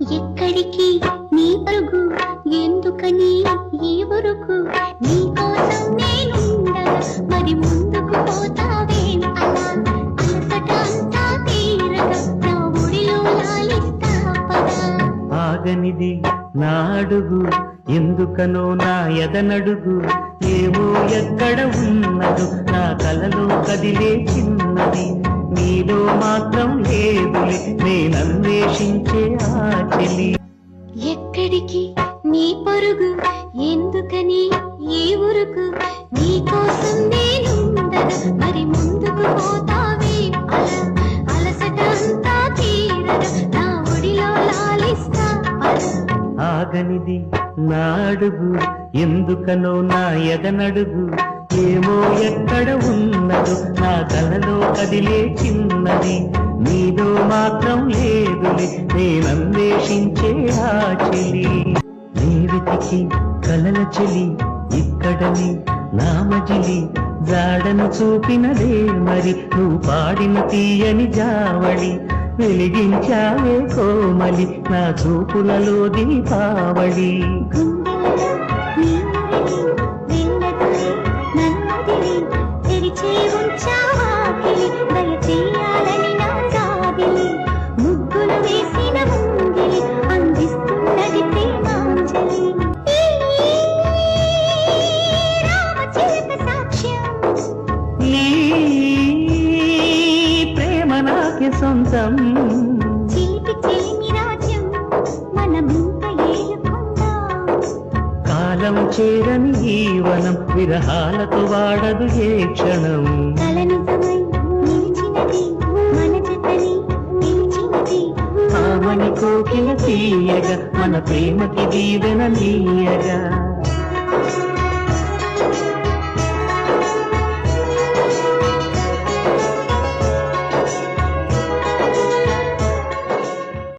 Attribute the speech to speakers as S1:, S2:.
S1: ఎక్కడికి నీ పరుగు? ఎందుకని ఈ వరకు నీ కోసం నేనుండగా మరి ముందుకు పోతావే? అలా అలసట తీరగా నా ఒడిలో లాలిస్తా
S2: ఆగనిది నా అడుగు ఎందుకనో నా ఎదనడుగు? ఏమో ఎక్కడ ఉన్నదో నా కలలో కదిలే చిన్నది. నీలో మాత్రం
S1: ఎక్కడికి? నీ పరుగు ఎందుకని? ఈ ఊరుకు నీ కోసం నేనుండగా మరి ముందుకు పోతావే? అలా అలసట అంతా తీరగా నా ఒడిలో లాలిస్తా.
S2: ఆగనిది నా అడుగు ఎందుకనో నా ఎదనడుగు. ఏమో ఎక్కడ ఉన్నదో నా కలలో కదిలే చిన్నది. నీలో మాత్రం లేదులే నేనన్వేషించే ఆ చెలి. నీ కలల చెలి ఇక్కడని నామజిలి. జాడను చూపినదే మరి నువ్వు పాడిన తీయని జావళి. వెలిగించావే కోమలి నా చూపులలో దీపావళి. నాకే సొంతం. కాలం చేరని ఈ వనం విరహాలతో వాడదు ఏ క్షణం. కోకిల తీయగా మన ప్రేమకి దీవెన నీయగా.